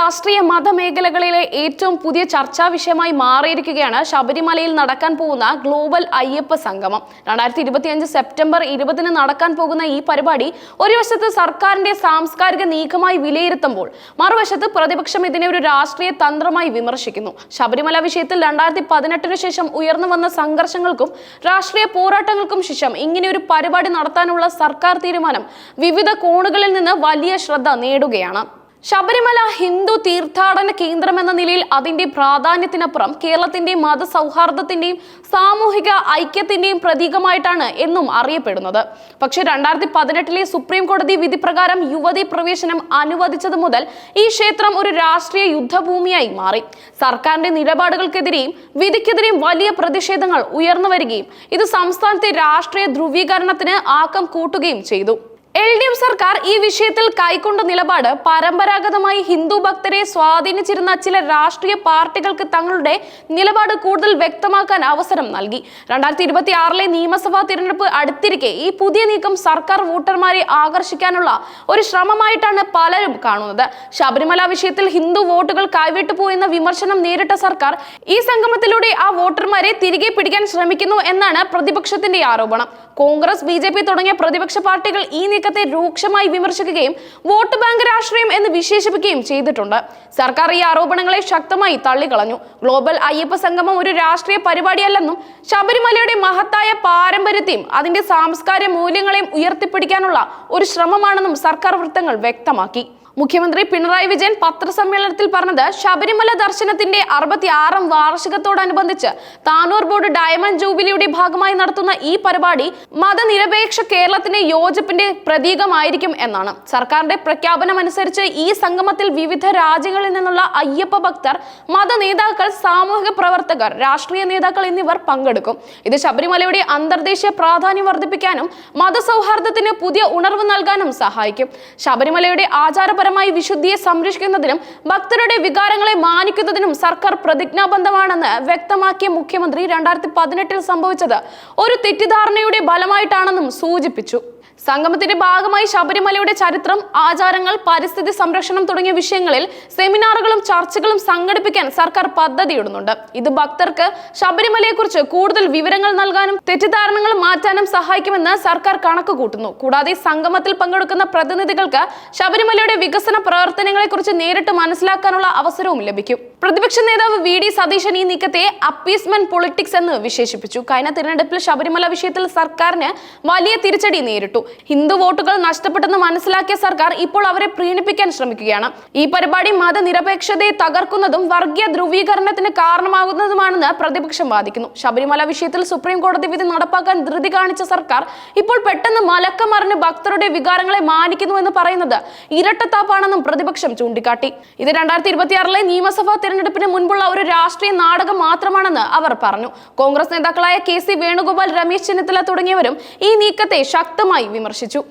രാഷ്ട്രീയ മതമേഖലകളിലെ ഏറ്റവും പുതിയ ചർച്ചാ വിഷയമായി മാറിയിരിക്കുകയാണ് ശബരിമലയിൽ നടക്കാൻ പോകുന്ന ഗ്ലോബൽ അയ്യപ്പ സംഗമം. രണ്ടായിരത്തി ഇരുപത്തിയഞ്ച് സെപ്റ്റംബർ ഇരുപതിന് നടക്കാൻ പോകുന്ന ഈ പരിപാടി ഒരു വശത്ത് സർക്കാരിന്റെ സാംസ്കാരിക നീക്കമായി വിലയിരുത്തുമ്പോൾ മറുവശത്ത് പ്രതിപക്ഷം ഇതിനെ ഒരു രാഷ്ട്രീയ തന്ത്രമായി വിമർശിക്കുന്നു. ശബരിമല വിഷയത്തിൽ രണ്ടായിരത്തി പതിനെട്ടിന് ശേഷം ഉയർന്നു വന്ന സംഘർഷങ്ങൾക്കും രാഷ്ട്രീയ പോരാട്ടങ്ങൾക്കും ശേഷം ഇങ്ങനെ ഒരു പരിപാടി നടത്താനുള്ള സർക്കാർ തീരുമാനം വിവിധ കോണുകളിൽ നിന്ന് വലിയ ശ്രദ്ധ നേടുകയാണ്. ശബരിമല ഹിന്ദു തീർത്ഥാടന കേന്ദ്രം എന്ന നിലയിൽ അതിന്റെ പ്രാധാന്യത്തിനപ്പുറം കേരളത്തിന്റെയും മതസൗഹാർദ്ദത്തിന്റെയും സാമൂഹിക ഐക്യത്തിന്റെയും പ്രതീകമായിട്ടാണ് എന്നും അറിയപ്പെടുന്നത്. പക്ഷേ രണ്ടായിരത്തി പതിനെട്ടിലെ സുപ്രീം കോടതി വിധി പ്രകാരം യുവതി പ്രവേശനം അനുവദിച്ചത് മുതൽ ഈ ക്ഷേത്രം ഒരു രാഷ്ട്രീയ യുദ്ധഭൂമിയായി മാറി. സർക്കാരിന്റെ നിലപാടുകൾക്കെതിരെയും വിധിക്കെതിരെയും വലിയ പ്രതിഷേധങ്ങൾ ഉയർന്നു വരികയും ഇത് സംസ്ഥാനത്തെ രാഷ്ട്രീയ ധ്രുവീകരണത്തിന് ആക്കം കൂട്ടുകയും ചെയ്തു. എൽ ഡി എഫ് സർക്കാർ ഈ വിഷയത്തിൽ കൈക്കൊണ്ട നിലപാട് പരമ്പരാഗതമായി ഹിന്ദു ഭക്തരെ സ്വാധീനിച്ചിരുന്ന ചില രാഷ്ട്രീയ പാർട്ടികൾക്ക് തങ്ങളുടെ നിലപാട് കൂടുതൽ വ്യക്തമാക്കാൻ അവസരം നൽകി. രണ്ടായിരത്തി ഇരുപത്തി ആറിലെ നിയമസഭാ തിരഞ്ഞെടുപ്പ് അടുത്തിരിക്കെ ഈ പുതിയ നീക്കം സർക്കാർ വോട്ടർമാരെ ആകർഷിക്കാനുള്ള ഒരു ശ്രമമായിട്ടാണ് പലരും കാണുന്നത്. ശബരിമല വിഷയത്തിൽ ഹിന്ദു വോട്ടുകൾ കൈവിട്ടു പോയെന്ന വിമർശനം നേരിട്ട സർക്കാർ ഈ സംഗമത്തിലൂടെ ആ വോട്ടർമാരെ തിരികെ പിടിക്കാൻ ശ്രമിക്കുന്നു എന്നാണ് പ്രതിപക്ഷത്തിന്റെ ആരോപണം. കോൺഗ്രസ് ബി തുടങ്ങിയ പ്രതിപക്ഷ പാർട്ടികൾ ഈ നീക്കത്തെ രൂക്ഷമായി വിമർശിക്കുകയും വോട്ട് ബാങ്ക് രാഷ്ട്രീയം എന്ന് വിശേഷിപ്പിക്കുകയും ചെയ്തിട്ടുണ്ട്. സർക്കാർ ഈ ആരോപണങ്ങളെ ശക്തമായി തള്ളിക്കളഞ്ഞു. ഗ്ലോബൽ അയ്യപ്പ സംഗമം ഒരു രാഷ്ട്രീയ പരിപാടിയല്ലെന്നും ശബരിമലയുടെ മഹത്തായ പാരമ്പര്യത്തെയും അതിന്റെ സാംസ്കാരിക മൂല്യങ്ങളെയും ഉയർത്തിപ്പിടിക്കാനുള്ള ഒരു ശ്രമമാണെന്നും സർക്കാർ വൃത്തങ്ങൾ വ്യക്തമാക്കി. മുഖ്യമന്ത്രി പിണറായി വിജയൻ പത്രസമ്മേളനത്തിൽ പറഞ്ഞത് ശബരിമല ദർശനത്തിന്റെ അറുപത്തി ആറാം വാർഷികത്തോടനുബന്ധിച്ച് താനൂർ ബോർഡ് ഡയമണ്ട് ജൂബിലിയുടെ ഭാഗമായി നടത്തുന്ന ഈ പരിപാടി മതനിരപേക്ഷ കേരളത്തിന്റെ യോജിപ്പിന്റെ പ്രതീകമായിരിക്കും എന്നാണ്. സർക്കാരിന്റെ പ്രഖ്യാപനം അനുസരിച്ച് ഈ സംഗമത്തിൽ വിവിധ രാജ്യങ്ങളിൽ നിന്നുള്ള അയ്യപ്പ ഭക്തർ മത നേതാക്കൾ സാമൂഹിക പ്രവർത്തകർ രാഷ്ട്രീയ നേതാക്കൾ എന്നിവർ പങ്കെടുക്കും. ഇത് ശബരിമലയുടെ അന്തർദേശീയ പ്രാധാന്യം വർദ്ധിപ്പിക്കാനും മതസൗഹാർദ്ദത്തിന് പുതിയ ഉണർവ് നൽകാനും സഹായിക്കും. ശബരിമലയുടെ ആചാരപരമായി വിശുദ്ധിയെ സംരക്ഷിക്കുന്നതിനും ഭക്തരുടെ വികാരങ്ങളെ മാനിക്കുന്നതിനും സർക്കാർ പ്രതിജ്ഞാബദ്ധമാണെന്ന് വ്യക്തമാക്കിയ മുഖ്യമന്ത്രി രണ്ടായിരത്തി പതിനെട്ടിൽ സംഭവിച്ചത് ഒരു തെറ്റിദ്ധാരണയുടെ ഫലമായിട്ടാണെന്നും സൂചിപ്പിച്ചു. സംഗമത്തിന്റെ ഭാഗമായി ശബരിമലയുടെ ചരിത്രം ആചാരങ്ങൾ പരിസ്ഥിതി സംരക്ഷണം തുടങ്ങിയ വിഷയങ്ങളിൽ സെമിനാറുകളും ചർച്ചകളും സംഘടിപ്പിക്കാൻ സർക്കാർ പദ്ധതിയിടുന്നുണ്ട്. ഇത് ഭക്തർക്ക് ശബരിമലയെക്കുറിച്ച് കൂടുതൽ വിവരങ്ങൾ നൽകാനും തെറ്റിദ്ധാരണകൾ മാറ്റാനും സഹായിക്കുമെന്ന് സർക്കാർ കണക്ക് കൂട്ടുന്നു. കൂടാതെ സംഗമത്തിൽ പങ്കെടുക്കുന്ന പ്രതിനിധികൾക്ക് ശബരിമലയുടെ വികസന പ്രവർത്തനങ്ങളെക്കുറിച്ച് നേരിട്ട് മനസ്സിലാക്കാനുള്ള അവസരവും ലഭിക്കും. പ്രതിപക്ഷ നേതാവ് വി ഡി സതീശൻ ഈ നീക്കത്തെ അപ്പീസ്മെന്റ് പൊളിറ്റിക്സ് എന്ന് വിശേഷിപ്പിച്ചു. കഴിഞ്ഞ തിരഞ്ഞെടുപ്പിൽ ശബരിമല വിഷയത്തിൽ സർക്കാരിന് വലിയ തിരിച്ചടി നേരിട്ടു. ഹിന്ദു വോട്ടുകൾ നഷ്ടപ്പെട്ടെന്ന് മനസ്സിലാക്കിയ സർക്കാർ ഇപ്പോൾ അവരെ പ്രീണിപ്പിക്കാൻ ശ്രമിക്കുകയാണ്. ഈ പരിപാടി മതനിരപേക്ഷതയെ തകർക്കുന്നതും വർഗീയ ധ്രുവീകരണത്തിന് കാരണമാകുന്നതുമാണെന്ന് പ്രതിപക്ഷം വാദിക്കുന്നു. ശബരിമല വിഷയത്തിൽ സുപ്രീം കോടതി വിധി നടപ്പാക്കാൻ ധൃതി കാണിച്ച സർക്കാർ ഇപ്പോൾ പെട്ടെന്ന് മലക്കമറിഞ്ഞ് ഭക്തരുടെ വികാരങ്ങളെ മാനിക്കുന്നു എന്ന് പറയുന്നത് ഇരട്ടത്താപ്പാണെന്നും പ്രതിപക്ഷം ചൂണ്ടിക്കാട്ടി. ഇത് രണ്ടായിരത്തി ഇരുപത്തിയാറിലെ നിയമസഭാ തെരഞ്ഞെടുപ്പിന് മുൻപുള്ള ഒരു രാഷ്ട്രീയ നാടകം മാത്രമാണെന്ന് അവർ പറഞ്ഞു. കോൺഗ്രസ് നേതാക്കളായ കെ സി വേണുഗോപാൽ രമേശ് ചെന്നിത്തല തുടങ്ങിയവരും ഈ നീക്കത്തെ ശക്തമായി വിമർശിച്ചു.